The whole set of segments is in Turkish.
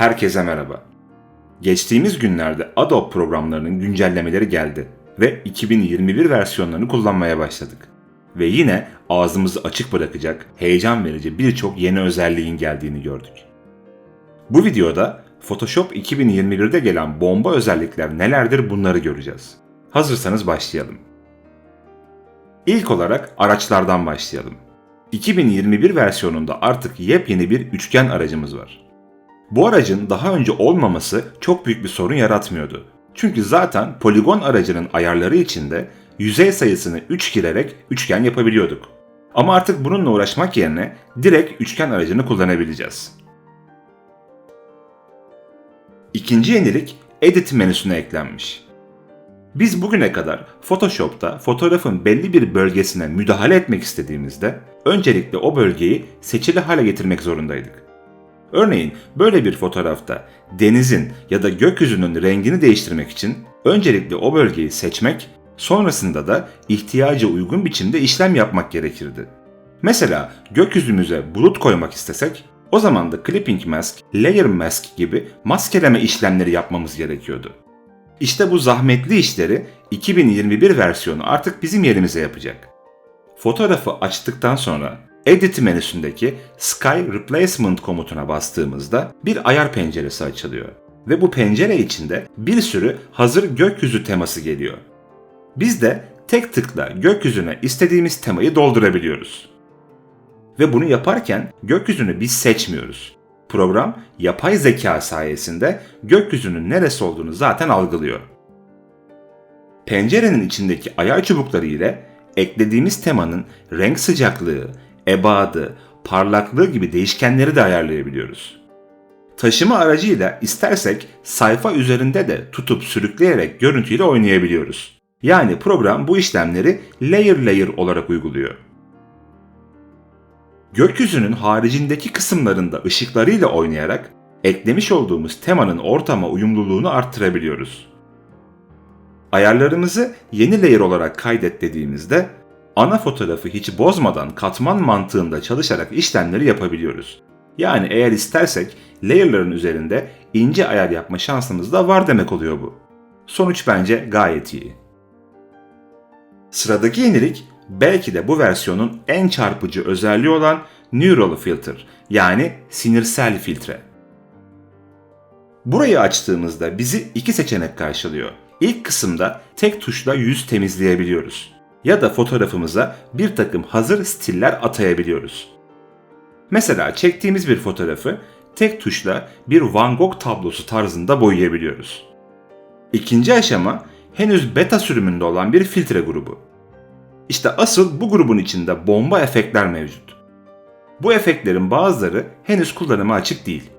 Herkese merhaba. Geçtiğimiz günlerde Adobe programlarının güncellemeleri geldi ve 2021 versiyonlarını kullanmaya başladık. Ve yine ağzımızı açık bırakacak, heyecan verici birçok yeni özelliğin geldiğini gördük. Bu videoda Photoshop 2021'de gelen bomba özellikler nelerdir bunları göreceğiz. Hazırsanız başlayalım. İlk olarak araçlardan başlayalım. 2021 versiyonunda artık yepyeni bir üçgen aracımız var. Bu aracın daha önce olmaması çok büyük bir sorun yaratmıyordu. Çünkü zaten poligon aracının ayarları içinde yüzey sayısını 3 girerek üçgen yapabiliyorduk. Ama artık bununla uğraşmak yerine direkt üçgen aracını kullanabileceğiz. İkinci yenilik Edit menüsüne eklenmiş. Biz bugüne kadar Photoshop'ta fotoğrafın belli bir bölgesine müdahale etmek istediğimizde öncelikle o bölgeyi seçili hale getirmek zorundaydık. Örneğin böyle bir fotoğrafta denizin ya da gökyüzünün rengini değiştirmek için öncelikle o bölgeyi seçmek, sonrasında da ihtiyaca uygun biçimde işlem yapmak gerekirdi. Mesela gökyüzümüze bulut koymak istesek o zaman da clipping mask, layer mask gibi maskeleme işlemleri yapmamız gerekiyordu. İşte bu zahmetli işleri 2021 versiyonu artık bizim yerimize yapacak. Fotoğrafı açtıktan sonra Edit menüsündeki Sky Replacement komutuna bastığımızda bir ayar penceresi açılıyor. Ve bu pencere içinde bir sürü hazır gökyüzü teması geliyor. Biz de tek tıkla gökyüzüne istediğimiz temayı doldurabiliyoruz. Ve bunu yaparken gökyüzünü biz seçmiyoruz. Program yapay zeka sayesinde gökyüzünün neresi olduğunu zaten algılıyor. Pencerenin içindeki ayar çubukları ile eklediğimiz temanın renk sıcaklığı, ebadı, parlaklığı gibi değişkenleri de ayarlayabiliyoruz. Taşıma aracıyla istersek sayfa üzerinde de tutup sürükleyerek görüntüyle oynayabiliyoruz. Yani program bu işlemleri layer layer olarak uyguluyor. Gökyüzünün haricindeki kısımlarında ışıklarıyla oynayarak eklemiş olduğumuz temanın ortama uyumluluğunu arttırabiliyoruz. Ayarlarımızı yeni layer olarak kaydet dediğimizde ana fotoğrafı hiç bozmadan katman mantığında çalışarak işlemleri yapabiliyoruz. Yani eğer istersek layer'ların üzerinde ince ayar yapma şansımız da var demek oluyor bu. Sonuç bence gayet iyi. Sıradaki yenilik belki de bu versiyonun en çarpıcı özelliği olan Neural Filter yani sinirsel filtre. Burayı açtığımızda bizi iki seçenek karşılıyor. İlk kısımda tek tuşla yüz temizleyebiliyoruz ya da fotoğrafımıza bir takım hazır stiller atayabiliyoruz. Mesela çektiğimiz bir fotoğrafı tek tuşla bir Van Gogh tablosu tarzında boyayabiliyoruz. İkinci aşama henüz beta sürümünde olan bir filtre grubu. İşte asıl bu grubun içinde bomba efektler mevcut. Bu efektlerin bazıları henüz kullanıma açık değil.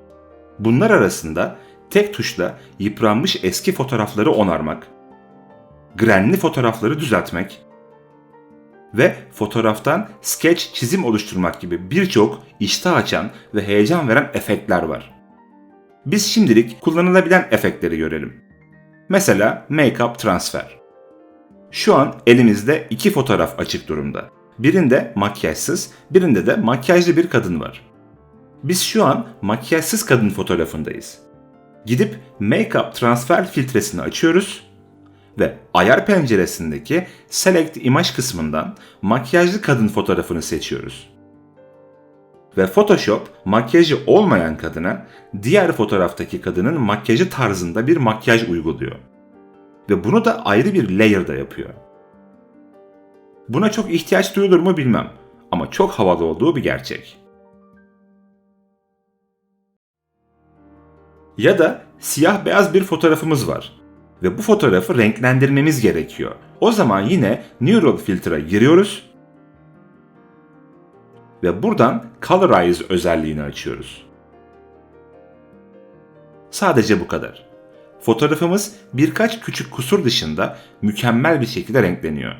Bunlar arasında tek tuşla yıpranmış eski fotoğrafları onarmak, grenli fotoğrafları düzeltmek, ve fotoğraftan sketch çizim oluşturmak gibi birçok iştah açan ve heyecan veren efektler var. Biz şimdilik kullanılabilen efektleri görelim. Mesela Makeup Transfer. Şu an elimizde iki fotoğraf açık durumda. Birinde makyajsız, birinde de makyajlı bir kadın var. Biz şu an makyajsız kadın fotoğrafındayız. Gidip Makeup Transfer filtresini açıyoruz ve ayar penceresindeki Select Image kısmından makyajlı kadın fotoğrafını seçiyoruz. Ve Photoshop makyajı olmayan kadına diğer fotoğraftaki kadının makyajı tarzında bir makyaj uyguluyor. Ve bunu da ayrı bir layer'da yapıyor. Buna çok ihtiyaç duyulur mu bilmem ama çok havalı olduğu bir gerçek. Ya da siyah beyaz bir fotoğrafımız var ve bu fotoğrafı renklendirmemiz gerekiyor. O zaman yine Neural Filter'a giriyoruz ve buradan Colorize özelliğini açıyoruz. Sadece bu kadar. Fotoğrafımız birkaç küçük kusur dışında mükemmel bir şekilde renkleniyor.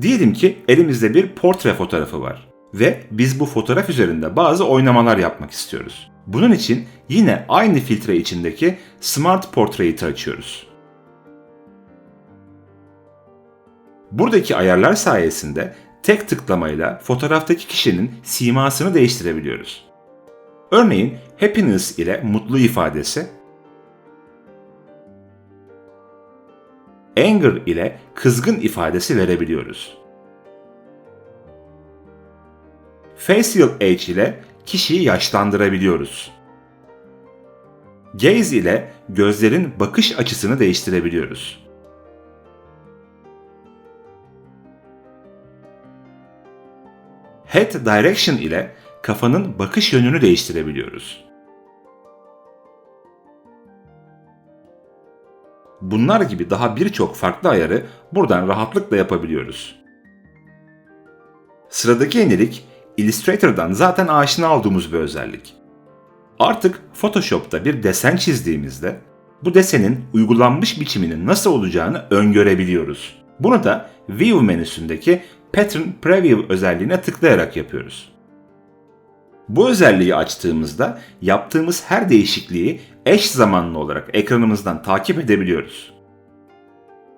Diyelim ki elimizde bir portre fotoğrafı var ve biz bu fotoğraf üzerinde bazı oynamalar yapmak istiyoruz. Bunun için yine aynı filtre içindeki Smart Portrait'i açıyoruz. Buradaki ayarlar sayesinde tek tıklamayla fotoğraftaki kişinin simasını değiştirebiliyoruz. Örneğin happiness ile mutlu ifadesi, anger ile kızgın ifadesi verebiliyoruz. Facial age ile kişiyi yaşlandırabiliyoruz. Gaze ile gözlerin bakış açısını değiştirebiliyoruz. Head direction ile kafanın bakış yönünü değiştirebiliyoruz. Bunlar gibi daha birçok farklı ayarı buradan rahatlıkla yapabiliyoruz. Sıradaki yenilik Illustrator'dan zaten aşina olduğumuz bir özellik. Artık Photoshop'ta bir desen çizdiğimizde bu desenin uygulanmış biçiminin nasıl olacağını öngörebiliyoruz. Bunu da View menüsündeki Pattern Preview özelliğine tıklayarak yapıyoruz. Bu özelliği açtığımızda yaptığımız her değişikliği eş zamanlı olarak ekranımızdan takip edebiliyoruz.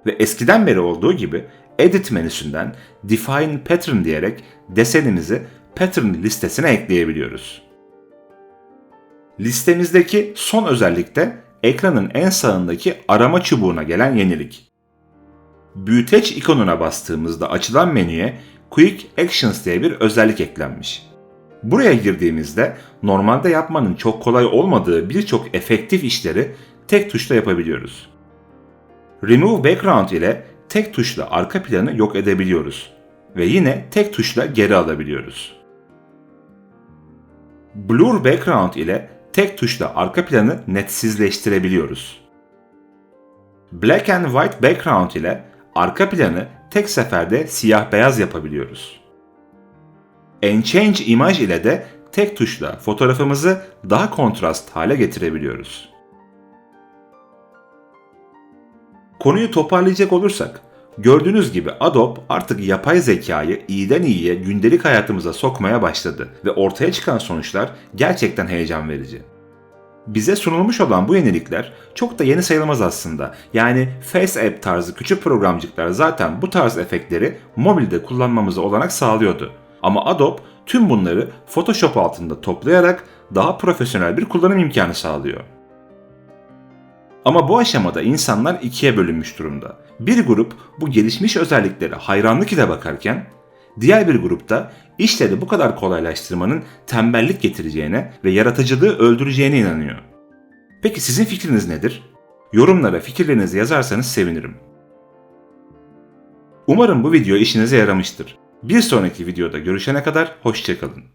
Ve eskiden beri olduğu gibi Edit menüsünden Define Pattern diyerek desenimizi pattern listesine ekleyebiliyoruz. Listemizdeki son özellik de ekranın en sağındaki arama çubuğuna gelen yenilik. Büyüteç ikonuna bastığımızda açılan menüye Quick Actions diye bir özellik eklenmiş. Buraya girdiğimizde normalde yapmanın çok kolay olmadığı birçok efektif işleri tek tuşla yapabiliyoruz. Remove Background ile tek tuşla arka planı yok edebiliyoruz ve yine tek tuşla geri alabiliyoruz. Blur Background ile tek tuşla arka planı netsizleştirebiliyoruz. Black and White Background ile arka planı tek seferde siyah beyaz yapabiliyoruz. Enchange Image ile de tek tuşla fotoğrafımızı daha kontrast hale getirebiliyoruz. Konuyu toparlayacak olursak, Gördüğünüz gibi Adobe artık yapay zekayı iyiden iyiye gündelik hayatımıza sokmaya başladı ve ortaya çıkan sonuçlar gerçekten heyecan verici. Bize sunulmuş olan bu yenilikler çok da yeni sayılmaz aslında. Yani FaceApp tarzı küçük programcıklar zaten bu tarz efektleri mobilde kullanmamıza olanak sağlıyordu. Ama Adobe tüm bunları Photoshop altında toplayarak daha profesyonel bir kullanım imkanı sağlıyor. Ama bu aşamada insanlar ikiye bölünmüş durumda. Bir grup bu gelişmiş özelliklere hayranlık ile bakarken, diğer bir grupta işleri bu kadar kolaylaştırmanın tembellik getireceğine ve yaratıcılığı öldüreceğine inanıyor. Peki sizin fikriniz nedir? Yorumlara fikirlerinizi yazarsanız sevinirim. Umarım bu video işinize yaramıştır. Bir sonraki videoda görüşene kadar hoşçakalın.